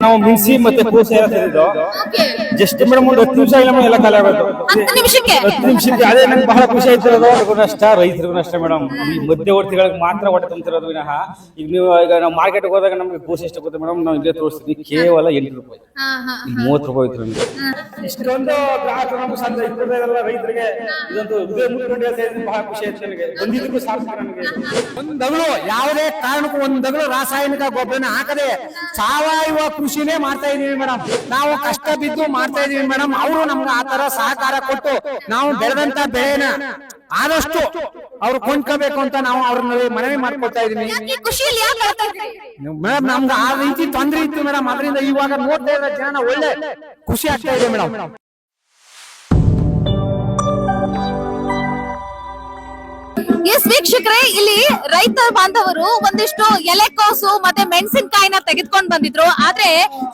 ನಾವು ಮಿನ್ಸಿ ಮತ್ತೆ ಕೂಸ ಎಲ್ಲ ತಂದಿದ್ದು ಜಸ್ಟ್ ಮೇಡಮ್ ಒಂದು ಹತ್ತು ನಿಮಿಷ ಇಲ್ಲ ಎಲ್ಲ ಖಾಲಿ ಆಗೋದು ಹತ್ತು ನಿಮಿಷಕ್ಕೆ. ಹತ್ತು ನಿಮಿಷಕ್ಕೆ. ಅದೇ ನಂಗೆ ಬಹಳ ಖುಷಿ ಆಯ್ತಿರೋದು ಅವ್ರಿಗೂ ನಷ್ಟ ರೈತರಿಗೂ ನಷ್ಟ ಮೇಡಮ್. ಈ ಮಧ್ಯವರ್ತಿಗಳಿಗೆ ಮಾತ್ರ ಹೊಟ್ಟೆ ತುಂಬಿರೋದು ವಿನಃ. ಈಗ ನೀವು ಈಗ ನಾವು ಮಾರ್ಕೆಟ್ಗೆ ಹೋದಾಗ ನಮಗೆ ಕೋಸೆ ಎಷ್ಟು ಗೊತ್ತೆ ಮೇಡಮ್? ನಾವು ಇಲ್ಲೇ ತೋರಿಸ್ತೀನಿ. ಕೇವಲ ಎಂಟು ರೂಪಾಯಿ. ಹಾ ಹಾ ಇಲ್ಲಿ ಮೂವತ್ತು ರೂಪಾಯಿ ಇತ್ತು ನಮಗೆ. ಇಷ್ಟೊಂದು ಗ್ರಾಹಕರು ನಮ್ಗೆ ಸಂತ ಇಪ್ಪತ್ತೈದಲ್ಲ ರೈತರಿಗೆ ಇದೊಂದು ಹೃದಯ ಮುಟ್ಕೊಂಡು ಬಹಳ ಖುಷಿ ಆಯ್ತು ನನಗೆ. ಬಂದಿದ್ದಕ್ಕೂ ಸಾರ್ಥಕ ನನಗೆ. ಒಂದು ಯಾವುದೇ ಕಾರಣಕ್ಕೂ ಒಂದು ರಾಸಾಯನಿಕ ಗೊಬ್ಬರನ ಹಾಕದೆ ಸಾವಯವ ಕೃಷಿನೇ ಮಾಡ್ತಾ ಇದೀವಿ ಮೇಡಮ್. ನಾವು ಕಷ್ಟ ಬಿದ್ದು ಮಾಡ್ತಾ ಇದೀವಿ ಮೇಡಮ್. ಅವರು ನಮ್ಗೆ ಆತರ ತರ ಸಹಕಾರ ಕೊಟ್ಟು ನಾವು ಬೆಳೆದಂತ ಬೆಳೆನ ಆದಷ್ಟು ಅವ್ರು ಕೊಂಡ್ಕೋಬೇಕು ಅಂತ ನಾವು ಅವ್ರನ್ನ ಮನವಿ ಮಾಡ್ಕೊಳ್ತಾ ಇದೀವಿ. ಮೇಡಮ್ ನಮ್ಗೆ ಆ ರೀತಿ ತೊಂದರೆ ಇತ್ತು ಮೇಡಮ್. ಅದರಿಂದ ಇವಾಗ ನೋಡ್ತಾ ಇರೋ ಜನ ಒಳ್ಳೆ ಖುಷಿ ಆಗ್ತಾ ಇದೆ ಮೇಡಮ್. ಎಸ್ ವೀಕ್ಷಕರೇ ರೈತ ಬಾಂಧವರು ಒಂದಿಷ್ಟು ಎಲೆಕೋಸು ಮತ್ತೆ ಮೆಣಸಿನಕಾಯಿನ ತೆಗೆದುಕೊಂಡು ಬಂದಿದ್ರು. ಆದ್ರೆ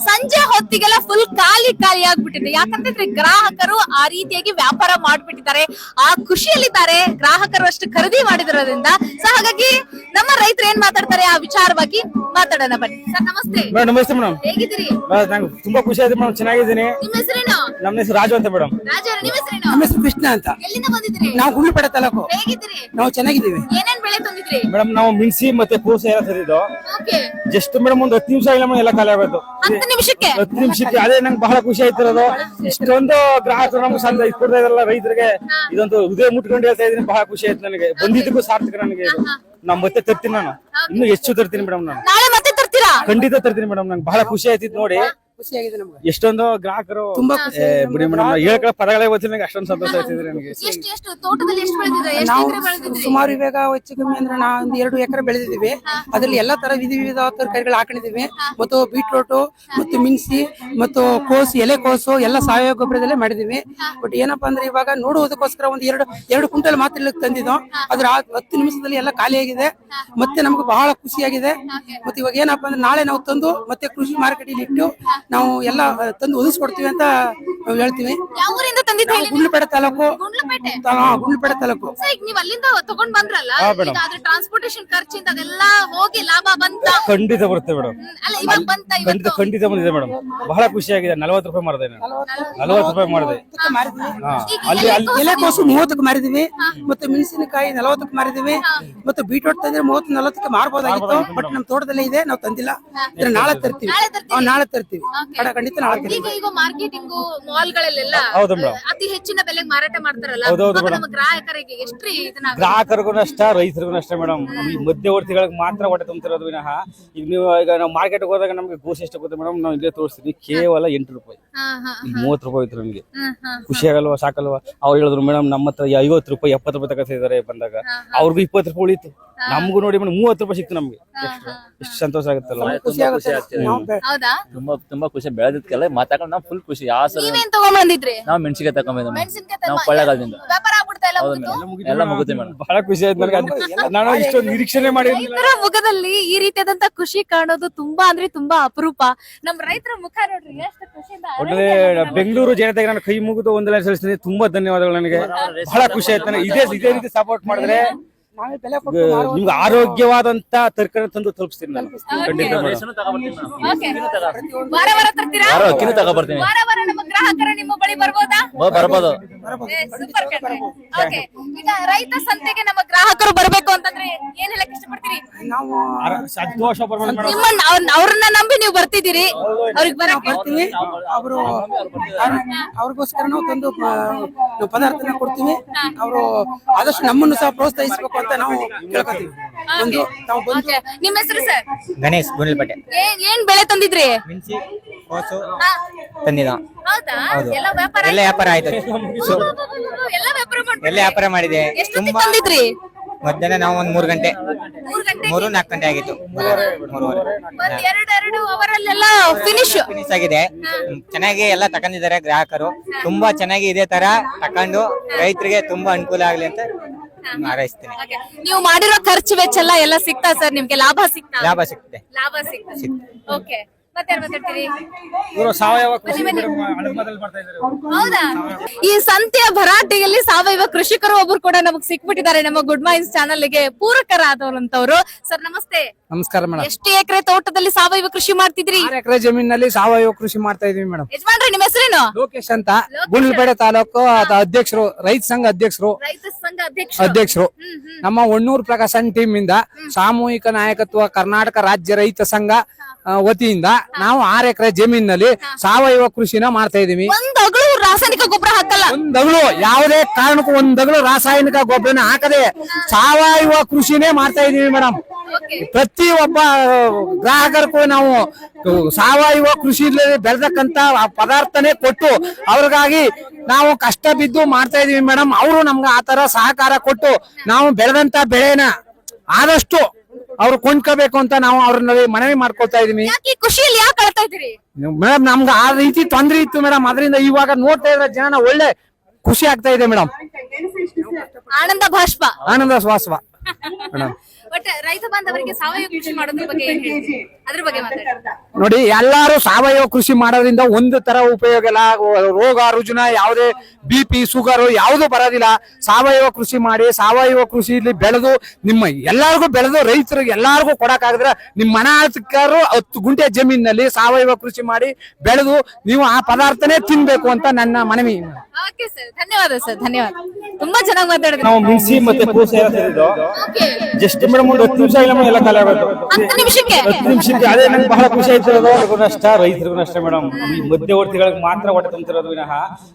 ಸಂಜೆ ಹೊತ್ತಿಗೆಲ್ಲ ಫುಲ್ ಖಾಲಿ ಖಾಲಿ ಆಗ್ಬಿಟ್ಟಿದೆ. ಯಾಕಂತಂದ್ರೆ ಗ್ರಾಹಕರು ಆ ರೀತಿಯಾಗಿ ವ್ಯಾಪಾರ ಮಾಡ್ಬಿಟ್ಟಿದ್ದಾರೆ. ಆ ಖುಷಿಯಲ್ಲಿದ್ದಾರೆ. ಗ್ರಾಹಕರು ಅಷ್ಟು ಖರೀದಿ ಮಾಡಿದಿರೋದ್ರಿಂದ ಸೊ ಹಾಗಾಗಿ ನಮ್ಮ ರೈತರು ಏನ್ ಮಾತಾಡ್ತಾರೆ? ಆ ವಿಚಾರವಾಗಿ ಮಾತಾಡೋಣ ಬನ್ನಿ. ಸರ್ ನಮಸ್ತೆ. ಮೇಡಮ್ ನಮಸ್ತೆ ಮೇಡಮ್ ಹೇಗಿದ್ದೀರಿ? ನಂಗೆ ತುಂಬಾ ಖುಷಿ ಆಯ್ತು ಮೇಡಮ್ ಚೆನ್ನಾಗಿದ್ದೀನಿ. ನಿಮ್ಮ ಹೆಸರೇನು? ನಮ್ಮ ಹೆಸರು ರಾಜು ಅಂತ ಮೇಡಮ್ ನಿಮ್ಮ ಹೆಸರೇನು? ನಮ್ಮ ಹೆಸರು ಕೃಷ್ಣ ಅಂತ. ಎಲ್ಲಿಂದ ಬಂದಿದ್ರಿ ನಾವು ಗುಂಡ್ಲುಪೇಟೆ ತಾಲೂಕು. ಹೇಗಿದ್ದೀರಿ? ನಾವು ಚೆನ್ನಾಗಿದ್ದೀವಿ. ಏನೇನ್ ಬೆಳೆ ತಂದಿದ್ರಿ? ಮೇಡಮ್ ನಾವು ಮಿಕ್ಸಿ ಮತ್ತೆ ಕೋಸೆ ಎಲ್ಲ ತಂದಿದ್ದು. ಓಕೆ. ಜಸ್ಟ್ ಮೇಡಮ್ ಒಂದು ಹತ್ತು ನಿಮಿಷ ಇಲ್ಲ ಎಲ್ಲ ಖಾಲಿ ಆಗೋದು ಹತ್ತು ನಿಮಿಷಕ್ಕೆ? ಹತ್ತು ನಿಮಿಷಕ್ಕೆ. ಅದೇ ನಂಗೆ ಬಹಳ ಖುಷಿ ಆಯ್ತಿರೋದು ಇಷ್ಟೊಂದು ಗ್ರಾಹಕರು ನಮ್ಗೆ ಸಂದ ಕೊಡ್ತಾ ಇದಾರಲ್ಲ ರೈತರಿಗೆ. ಇದೊಂದು ಹೃದಯ ಮುಟ್ಕೊಂಡು ಹೇಳ್ತಾ ಇದೀನಿ ಬಹಳ ಖುಷಿ ಆಯ್ತು ನನಗೆ. ಬಂದಿದ್ದಕ್ಕೂ ಸಾರ್ಥಕ ನನಗೆ ಇದು. ನಾನು ಮತ್ತೆ ತರ್ತೀನಿ ನಾನು. ಇನ್ನು ಹೆಚ್ಚು ತರ್ತೀನಿ ಮೇಡಮ್ ನಾನು? ನಾಳೆ ಮತ್ತೆ ತರ್ತೀರಾ? ಖಂಡಿತ ತರ್ತೀನಿ ಮೇಡಮ್ ನಂಗೆ ಬಹಳ ಖುಷಿ ಆಯ್ತಿತ್ತು ನೋಡಿ. ಖುಷಿಯಾಗಿದೆ ನಮ್ಗೆ. ಎಷ್ಟೊಂದು ಗ್ರಾಹಕರು ತುಂಬಾ ಏ, ಬಿಡಿ ಮೇಡಮ್ ಹೇಳ್ಕೊಳ್ಳೋ ಪದಗಳೇ ಗೊತ್ತಿಲ್ಲ ಅಷ್ಟೊಂದು ಸಂತೋಷ ಆಯ್ತಿದ್ರೆ ನನಗೆ ಎಷ್ಟು ಎಷ್ಟು ತೋಟದಲ್ಲಿ ಎಷ್ಟು ಬೆಳೆದಿದ್ರೆ? ಎಷ್ಟು ನಾವು ಎಕರೆ ಬೆಳೆದಿದ್ರಿ? ಸುಮಾರು ಇವಾಗ ಹೆಚ್ಚು ಕಮ್ಮಿ ಅಂದ್ರೆ ನಾವು ಒಂದು ಎರಡು ಎಕರೆ ಬೆಳೆದಿದ್ದೀವಿ. ಅದ್ರಲ್ಲಿ ಎಲ್ಲಾ ತರ ವಿಧ ವಿವಿಧ ತರಕಾರಿಗಳು ಹಾಕೊಂಡಿದೀವಿ ಮತ್ತು ಬೀಟ್ರೋಟು ಮತ್ತು ಮಿನ್ಸಿ ಮತ್ತು ಕೋಸು ಎಲೆ ಕೋಸು ಎಲ್ಲ ಸಾವಯವ ಗೊಬ್ಬರದಲ್ಲೇ ಮಾಡಿದೀವಿ ಬಟ್ ಏನಪ್ಪಾ ಅಂದ್ರೆ ಇವಾಗ ನೋಡುವುದಕ್ಕೋಸ್ಕರ ಒಂದು ಎರಡು ಎರಡು ಕುಂಟಲ್ ಮಾತ್ರ ಇಲ್ಲಿಗೆ ತಂದಿದ್ದು. ಅದ್ರ ಆ ಹತ್ತು ನಿಮಿಷದಲ್ಲಿ ಎಲ್ಲ ಖಾಲಿಯಾಗಿದೆ. ಮತ್ತೆ ನಮ್ಗೆ ಬಹಳ ಖುಷಿಯಾಗಿದೆ. ಮತ್ತೆ ಇವಾಗ ಏನಪ್ಪಾ ಅಂದ್ರೆ ನಾಳೆ ನಾವು ತಂದು ಮತ್ತೆ ಕೃಷಿ ಮಾರ್ಕೆಟ್ ಇಟ್ಟು ನಾವು ಎಲ್ಲ ತಂದು ಒದಗಿಸ್ಕೊಡ್ತೀವಿ ಅಂತ ಹೇಳ್ತೀವಿ. ಯಾವ ತಂದಿದ್ದು ಹೇಳಿ ಗುಂಡ್ಲುಪೇಟೆ ತಾಲೂಕು. ಗುಂಡ್ಲಪೇಟೆ ಹಾ, ಗುಂಡ್ಲುಪೇಟೆ ತಾಲೂಕು. ಸರ್ ಈಗ ನೀವ್ ಅಲ್ಲಿಂದ ತಗೊಂಡ್ ಬಂದ್ರಲ್ಲ ಹಾ, madam. ಈಗ ಅದ್ರ ಟ್ರಾನ್ಸ್ಪೋರ್ಟೇಶನ್ ಖರ್ಚಿಂದ ಅದೆಲ್ಲ ಹೋಗಿ ಲಾಭ ಬಂತ? ಖಂಡಿತ ಬರುತ್ತೆ ಮೇಡಮ್. ಹ್ಮ್, ಅಲ್ಲ ಇವಾಗ ಬಂತ ಖಂಡಿತ ಇವತ್ತು? ಖಂಡಿತ ಬಂದಿದೆ ಮೇಡಮ್. ಬಹಳ ಖುಷಿಯಾಗಿದೆ ನಲವತ್ತು ರೂಪಾಯಿ ಮಾಡಿದೆ ನಾನು. ನಲವತ್ತು ರೂಪಾಯಿ ಮಾಡಿದೆ ಹಾ. ಅಲ್ಲಿ ಅಲ್ಲಿ ಎಲೆಕೋಸು ಮೂವತ್ತಕ್ಕೆ ಮಾರಿದೀವಿ. ಮತ್ತೆ ಮೆಣಸಿನಕಾಯಿ ನಲವತ್ತಕ್ಕೆ ಮಾರಿದೀವಿ. ಮತ್ತೆ ಬೀಟ್ರೋಟ್ ತಂದ್ರೆ ಮೂವತ್ತು ನಲವತ್ತಕ್ಕೆ ಮಾರ್ಬೋದಾಗಿತ್ತು. ಬಟ್ ನಮ್ ತೋಟದಲ್ಲೇ ಇದೆ ನಾವು ತಂದಿಲ್ಲ. ಇದ್ರ ನಾಳೆ ತರ್ತೀವಿ. ನಾಳೆ ತರ್ತೀವಿ. ಹಾ, ನಾಳೆ ತರ್ತೀವಿ. ಕಡ- ಖಂಡಿತ ನಾಳೆ ತರ್ತೀವಿ. ಈಗ ಈಗ ಮಾರ್ಕೆಟಿಂಗು ಮಾಲ್ ಗಳಲ್ಲೆಲ್ಲ ಹೌದು ಮೇಡಮ್. ಅತಿ ಹೆಚ್ಚಿನ ಬೆಲೆಗೆ ಮಾರಾಟ ಮಾಡ್ತಾರಲ್ಲ? ಹೌದೌದು. ನಮ್ಮ ಗ್ರಾಹಕರಿಗೆ ಎಷ್ಟ್ರಿ ಇದನ್ನ ಗ್ರಾಹಕರಿಗೂ ನಷ್ಟ ರೈತರಿಗೂ ನಷ್ಟ ಮೇಡಮ್. ಈ ಮಧ್ಯವರ್ತಿಗಳಿಗೆ ಮಾತ್ರ ಹೊಟ್ಟೆ ತುಂಬಿರೋದು ವಿನಃ. ಈಗ ನೀವು ಈಗ ನಾವು ಮಾರ್ಕೆಟ್ ಹೋದಾಗ ನಮ್ಗೆ ಗೋಸೆ ಎಷ್ಟು ಗೊತ್ತೆ ಮೇಡಮ್? ನಾವು ಇಲ್ಲೇ ತೋರಿಸ್ತೀನಿ. ಕೇವಲ ಎಂಟು ರೂಪಾಯಿ. ಹಾ ಹಾ ಇಲ್ಲಿ ಮೂವತ್ತು ರೂಪಾಯಿ ಹೋಯ್ತು ನಮಗೆ. ಹ್ಮ್ ಹ್ಮ್ ಖುಷಿ ಆಗಲ್ವಾ ಸಾಕಲ್ವಾ? ಅವ್ರು ಹೇಳಿದ್ರು ಮೇಡಮ್ ನಮ್ಮ ಹತ್ರ ಐವತ್ತು ರೂಪಾಯಿ ಎಪ್ಪತ್ತು ರೂಪಾಯಿ ತಗೋತಿದ್ದಾರೆ ಬಂದಾಗ. ಅವ್ರಿಗೂ ಇಪ್ಪತ್ತು ರೂಪಾಯಿ ಉಳಿತು. ನಮಗೂ ನೋಡಿ ಮೇಡಮ್ ಮೂವತ್ತು ರೂಪಾಯಿ ಸಿಕ್ತು ನಮ್ಗೆ. ಎಷ್ಟು? ಎಷ್ಟು ಸಂತೋಷ ಆಗುತ್ತಲ್ಲ ಖುಷಿ ಆಗುತ್ತೆ. ನಾವು ಬೆ- ಹೌದಾ? ತುಂಬಾ ತುಂಬಾ ಖುಷಿ. ಬೆಳೆದಿದ್ಕೆಲ್ಲ ಮಾತಾಡ್ಕೊಂಡು ನಾವು ಫುಲ್ ಖುಷಿ. ಯಾವ ಸಲ ನೀವೇನ್ ತಗೊಂಡ್ ಬಂದಿದ್ರಿ ನಾವು ಮೆಣಸಿಗೆ ತಗೊಂಡಿದ್ದ ಮೆಣಸಿನ್ಕಾಯಿ ನಾವು ಕೊಳ್ಳಗಾಲದಿಂದ. ವ್ಯಾಪಾರ ಆಗ್ಬಿಡ್ತಾ ಇಲ್ಲ ಹೌದು ಮುಗ್ದು? ಮೇಡಮ್. ಎಲ್ಲ ಮುಗುತ್ತೆ ಮೇಡಮ್. ಬಹಳ ಖುಷಿ ಆಯ್ತು ನನಗೆ. ನಾನು ಇಷ್ಟೊಂದು ನಿರೀಕ್ಷಣೆ ಮಾಡಿರ್ಲಿಲ್ಲ. ರೈತರ ಮುಖದಲ್ಲಿ ಈ ರೀತಿಯಾದಂತ ಖುಷಿ ಕಾಣೋದು ತುಂಬಾ ಅಂದ್ರೆ ತುಂಬಾ ಅಪರೂಪ. ನಮ್ ರೈತರ ಮುಖ ನೋಡ್ರಿ ಎಷ್ಟು ಖುಷಿಯಿಂದ ಒಳ್ಳೆ ಬೆಂಗಳೂರು ಜನತೆಗೆ ನಾನು ಕೈ ಮುಗಿದು ಒಂದೆಲ್ಲ ಸಲ್ಲಿಸ್ತೀನಿ ತುಂಬಾ ಧನ್ಯವಾದಗಳು ನನಗೆ. ಬಹಳ ಖುಷಿ ಆಯ್ತು. ನನಗೆ ಇದೇ ಇದೇ ರೀತಿ ಸಪೋರ್ಟ್ ಮಾಡಿದ್ರೆ ನಾವೇ ಬೆಲೆ ಕೊಟ್ಟು ನಿಮ್ಗೆ ಆರೋಗ್ಯವಾದಂತ ತರಕಾರಿ ತಂದು ತಲುಪಿಸ್ತೀನಿ ನಾನು. ಖಂಡಿತ ಮೇಡಮ್. Okay. ವಾರ ವಾರ ತರ್ತೀರಾ? ಯಾರೋ ಅಕ್ಕಿನೂ ತಗೊಬರ್ತೀನಿ. ವಾರ ವಾರ ನಮ್ಮ ಗ್ರಾಹಕರ ನಿಮ್ಮ ಬಳಿ ಬರ್ಬೋದಾ? ಬರ್ಬೋದು. ಏ, super ಕಣ್ರೀ. Okay. ಈಗ ರೈತ ಸಂತೆಗೆ ನಮ್ಮ ಗ್ರಾಹಕರು ಬರ್ಬೇಕು ಅಂತಂದ್ರೆ ಏನ್ ಹೇಳಕ್ ಇಷ್ಟಪಡ್ತೀರಿ? ನಾವು ಸಂತೋಷ ಪಡ್ಬೋದು ಮೇಡಮ್. ನಿಮ್ಮನ್ನ ಅವ್ರ್- ಅವ್ರನ್ನ ನಂಬಿ ನೀವು ಬರ್ತಿದ್ದೀರಿ. ಅವ್ರಿಗೆ ಬರಕ್ಕೆ ಬರ್ತೀವಿ. ಅವರು ಅವ್ರಿಗೋಸ್ಕರ ನಾವು ತಂದು ಪ- ನಾವು ಪದಾರ್ಥನ ಕೊಡ್ತೀವಿ. ಅವರು ಆದಷ್ಟು ನಮ್ಮನ್ನು ಸಹ ಪ್ರೋತ್ಸಾಹಿಸಬೇಕು ಅಂತ ನಾವು ಕೇಳ್ಕೊತೀವಿ. ಬಂದು Okay. ನಿಮ್ಮ ಹೆಸರು ಸರ್? ಗಣೇಶ್ ಗುಂಡ್ಲಪೇಟೆ ಏನ್ ಏನ್ ಬೆಳೆ ತಂದಿದ್ರಿ? ಮಿನ್ಸಿ ಕೋಸು ಹಾ, ತಂದಿದ. ಹೌದಾ? ಎಲ್ಲ ವ್ಯಾಪಾರ ಎಲ್ಲ ವ್ಯಾಪಾರ ಆಯ್ತು. ಸೊ ಎಲ್ಲ ವ್ಯಾಪಾರ ಮಾಡ್ಬಿಟ್ರಿ? ಎಲ್ಲ ವ್ಯಾಪಾರ ಮಾಡಿದೆ. ಎಷ್ಟೊತ್ತಿಗೆ ತುಂಬಾ ತಂದಿದ್ರಿ? ಮಧ್ಯಾಹ್ನ ನಾವು ಒಂದ್ ಮೂರು ಗಂಟೆ. ಮೂರ್ ಗಂಟೆ ಮೂರು ನಾಲ್ಕು ಗಂಟೆ ಆಗಿತ್ತು. ಮೂರುವರೆ ಒಂದ್ ಎರಡು ಎರಡು ಅವರಲ್ಲೆಲ್ಲ ಫಿನಿಶ್ ಫಿನಿಶ್ ಆಗಿದೆ. ಹ್ಮ್, ಚೆನ್ನಾಗಿ ಎಲ್ಲ ತಕೊಂಡಿದ್ದಾರೆ ಗ್ರಾಹಕರು. ತುಂಬಾ ಚೆನ್ನಾಗಿ ಇದೇ ತರ ತಕೊಂಡು ರೈತರಿಗೆ ತುಂಬಾ ಅನುಕೂಲ ಆಗ್ಲಿ ಅಂತ ಹಾರೈಸ್ತೀನಿ. ನೀವು ಮಾಡಿರೋ ಖರ್ಚು ವೆಚ್ಚ ಎಲ್ಲ ಎಲ್ಲ ಸಿಗ್ತಾ ಸರ್? ನಿಮ್ಗೆ ಲಾಭ ಸಿಗ್ತಾ? ಲಾಭ ಸಿಗ್ತದೆ. ಲಾಭ ಸಿಗ್ತದೆ. ಓಕೆ. ಮತ್ತೆ ಯಾರು ಮಾತಾಡ್ತೀರಿ ಇವರು ಸಾವಯವ ಕೃಷಿ ಬನ್ನಿ, ಮೇಡಮ್ ಅಳಮದಲ್ಲಿ ಮಾಡ್ತಾ ಇದ್ದಾರೆ ಹೌದಾ? ಈ ಸಂತೆಯ ಭರಾಟೆಯಲ್ಲಿ ಸಾವಯವ ಕೃಷಿಕರು ಒಬ್ರು ಕೂಡ ನಮಗ್ ಸಿಕ್ಬಿಟ್ಟಿದ್ದಾರೆ. ನಮ್ಮ ಗುಡ್ ಮೈನ್ಸ್ ಚಾನಲ್ಗೆ ಪೂರಕರಾದವರಂತವ್ರು. ಸರ್ ನಮಸ್ತೆ. ನಮಸ್ಕಾರ ಮೇಡಮ್. ಎಷ್ಟು ಎಕರೆ ತೋಟದಲ್ಲಿ ಸಾವಯವ ಕೃಷಿ ಮಾಡ್ತಿದ್ರಿ? ಆರು ಎಕರೆ ಜಮೀನಲ್ಲಿ ಸಾವಯವ ಕೃಷಿ ಮಾಡ್ತಾ ಇದೀವಿ ಮೇಡಮ್. ಯಜಮಾನ್ರಿ ನಿಮ್ಮ ಹೆಸರೇನು? ಲೋಕೇಶ್ ಅಂತ. ಗುಂಡ್ಲಪೇಟೆ ತಾಲೂಕು ಅದ ಅಧ್ಯಕ್ಷರು ರೈತ ಸಂಘ ಅಧ್ಯಕ್ಷರು. ರೈತ ಸಂಘ ಅಧ್ಯಕ್ಷ ಅಧ್ಯಕ್ಷರು. ನಮ್ಮ ಒಣ್ಣೂರ್ ಪ್ರಕಾಶನ್ ಟೀಮ್ ಇಂದ ಸಾಮೂಹಿಕ ನಾಯಕತ್ವ ಕರ್ನಾಟಕ ರಾಜ್ಯ ರೈತ ಸಂಘ ಆ, ವತಿಯಿಂದ ನಾವು ಆರು ಎಕರೆ ಜಮೀನಿನಲ್ಲಿ ಸಾವಯವ ಕೃಷಿನ ಮಾಡ್ತಾ ಇದೀವಿ. ರಾಸಾಯನಿಕ ಗೊಬ್ಬರ ಹಾಕಲ್ಲ. ಒಂದಗಳು ಯಾವುದೇ ಕಾರಣಕ್ಕೂ ಒಂದಗಳು ರಾಸಾಯನಿಕ ಗೊಬ್ಬರನ ಹಾಕದೆ ಸಾವಯವ ಕೃಷಿನೇ ಮಾಡ್ತಾ ಇದೀವಿ ಮೇಡಮ್ ಪ್ರತಿ ಒಬ್ಬ ಗ್ರಾಹಕರಿಗೂ ನಾವು ಸಾವಯವ ಕೃಷಿಯಲ್ಲಿ ಬೆಳೆದಕ್ಕಂತ ಪದಾರ್ಥನೇ ಕೊಟ್ಟು ಅವ್ರಿಗಾಗಿ ನಾವು ಕಷ್ಟ ಬಿದ್ದು ಮಾಡ್ತಾ ಇದೀವಿ ಮೇಡಮ್ ಅವರು ನಮ್ಗೆ ಆತರ ಸಹಕಾರ ಕೊಟ್ಟು ನಾವು ಬೆಳೆದಂತ ಬೆಳೆನ ಆದಷ್ಟು ಅವ್ರು ಕೊಂಡ್ಕೋಬೇಕು ಅಂತ ನಾವು ಅವ್ರನ್ನ ಮನವಿ ಮಾಡ್ಕೊಳ್ತಾ ಇದೀವಿ ಯಾಕೆ ಈ ಖುಷಿಯಲ್ಲಿ ಯಾಕೆ ಅಳ್ತಾ ಇದ್ದೀರಿ? ಮೇಡಮ್ ನಮ್ಗೆ ಆ ರೀತಿ ತೊಂದ್ರೆ ಇತ್ತು ಮೇಡಮ್. ಅದರಿಂದ ಇವಾಗ ನೋಡ್ತಾ ಇದ್ರೆ ಜನ ಒಳ್ಳೆ ಖುಷಿ ಆಗ್ತಾ ಇದೆ ಮೇಡಮ್. ಆನಂದ ಭಾಷ್ಪ. ಆನಂದ ಸ್ವಾಸ್ವ ಮೇಡಮ್ ರೈತ ಬಾಂಧವರಿಗೆ ಸಾವಯವ ಕೃಷಿ ಮಾಡೋದ್ರ ಬಗ್ಗೆ ಏನ್ ಹೇಳ್ತೀರಿ? ಅದ್ರ ಬಗ್ಗೆ ಮಾತಾಡಿ. ನೋಡಿ ಎಲ್ಲಾರು ಸಾವಯವ ಕೃಷಿ ಮಾಡೋದ್ರಿಂದ ಒಂದು ತರ ಉಪಯೋಗ ಇಲ್ಲ. ರೋಗ ರುಜಿನ ಯಾವುದೇ ಬಿ ಪಿ ಶುಗರ್ ಯಾವುದು ಬರೋದಿಲ್ಲ. ಸಾವಯವ ಕೃಷಿ ಮಾಡಿ ಸಾವಯವ ಕೃಷಿಲಿ ಬೆಳೆದು ನಿಮ್ಮ ಎಲ್ಲರಿಗೂ ಬೆಳೆದು ರೈತರಿಗೆ ಎಲ್ಲಾರ್ಗೂ ಕೊಡಕ್ಕಾಗಿದ್ರೆ ನಿಮ್ಮ ಮನ ಹತ್ತು ಗುಂಟೆ ಜಮೀನಿನಲ್ಲಿ ಸಾವಯವ ಕೃಷಿ ಮಾಡಿ ಬೆಳೆದು ನೀವು ಆ ಪದಾರ್ಥನೇ ತಿನ್ಬೇಕು ಅಂತ ನನ್ನ ಮನವಿ. ಓಕೆ ಸರ್ ಧನ್ಯವಾದ ಸರ್ ಧನ್ಯವಾದ. ತುಂಬಾ ಚೆನ್ನಾಗಿ ಮಾತಾಡಿದ್ರಿ. ನಾವು ಮಿಕ್ಸಿ ಮತ್ತೆ ಕೂಸ ಎಲ್ಲ ಓಕೆ ಜಸ್ಟ್ ಮೇಡಮ್ ಒಂದು ಹತ್ತು ನಿಮಿಷ ಇಲ್ಲ ಮೇಡಮ್ ಎಲ್ಲ ಖಾಲಿ ಆಗೋದು ಹತ್ತು ನಿಮಿಷಕ್ಕೆ? ಹತ್ತು ನಿಮಿಷಕ್ಕೆ. ಅದೇ ನಂಗೆ ಬಹಳ ಖುಷಿ ಆಯ್ತು ಅವ್ರಿಗೂ ನಷ್ಟ ರೈತರಿಗೂ ನಷ್ಟ ಮೇಡಮ್. ಈ ಮಧ್ಯವರ್ತಿಗಳಿಗೆ ಮಾತ್ರ ಹೊಟ್ಟೆ ತುಂಬ್ತಿರೋದು ವಿನಃ.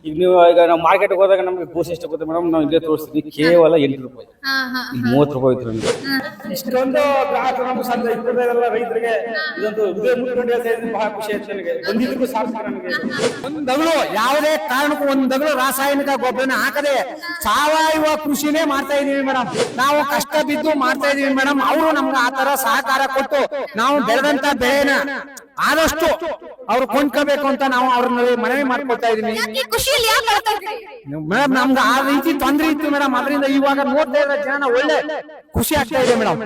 ಈಗ ನೀವು ಈಗ ನಾವು ಮಾರ್ಕೆಟ್ ಹೋದಾಗ ನಮ್ಗೆ ಪೂಸ ಎಷ್ಟು ಗೊತ್ತೆ ಮೇಡಮ್. ನಾವು ಇಲ್ಲೇ ತೋರಿಸ್ತೀವಿ ಕೇವಲ ಎಂಟು ರೂಪಾಯಿ. ಹಾ ಹಾ ಈಗ ಮೂವತ್ತು ರೂಪಾಯಿ ಇತ್ತು ನಮ್ಗೆ. ಇಷ್ಟೊಂದು ಗ್ರಾಹಕರು ನಮ್ಗೆ ಸಂತ ಇಟ್ಕೊಳ್ತಾ ರೈತರಿಗೆ. ಇದೊಂದು ಹೃದಯ ಮುಟ್ಕೊಂಡು ಬಹಳ ಖುಷಿ ಆಯ್ತು ನನಗೆ. ಬಂದಿದ್ದಕ್ಕೂ ಸಾಕು ನನಗೆ. ಒಂದು ಯಾವುದೇ ಕಾರಣಕ್ಕೂ ಒಂದಗಳು ರಾಸಾಯನಿಕ ಗೊಬ್ಬರನ ಹಾಕದೆ ಸಾವಯವ ಕೃಷಿನೇ ಮಾಡ್ತಾ ಇದೀವಿ ಮೇಡಮ್. ನಾವು ಕಷ್ಟ ಬಿದ್ದು ಮಾಡ್ತಾ ಇದೀವಿ ಮೇಡಮ್. ಅವರು ನಮ್ಗೆ ಆತರ ಸಹಕಾರ ಕೊಟ್ಟು ನಾವು ಬೆಳೆದಂತ ಬೆಳೆನ ಆದಷ್ಟು ಅವ್ರು ಕೊಂಡ್ಕೋಬೇಕು ಅಂತ ನಾವು ಅವ್ರನ್ನ ಮನವಿ ಮಾಡ್ಕೊಳ್ತಾ ಇದೀವಿ. ಮೇಡಮ್ ನಮ್ಗೆ ಆ ರೀತಿ ತೊಂದ್ರೆ ಇತ್ತು ಮೇಡಮ್. ಅದರಿಂದ ಇವಾಗ ನೋಡ್ತಾ ಇರೋ ಜನ ಒಳ್ಳೆ ಖುಷಿ ಆಗ್ತಾ ಇದೆ ಮೇಡಮ್.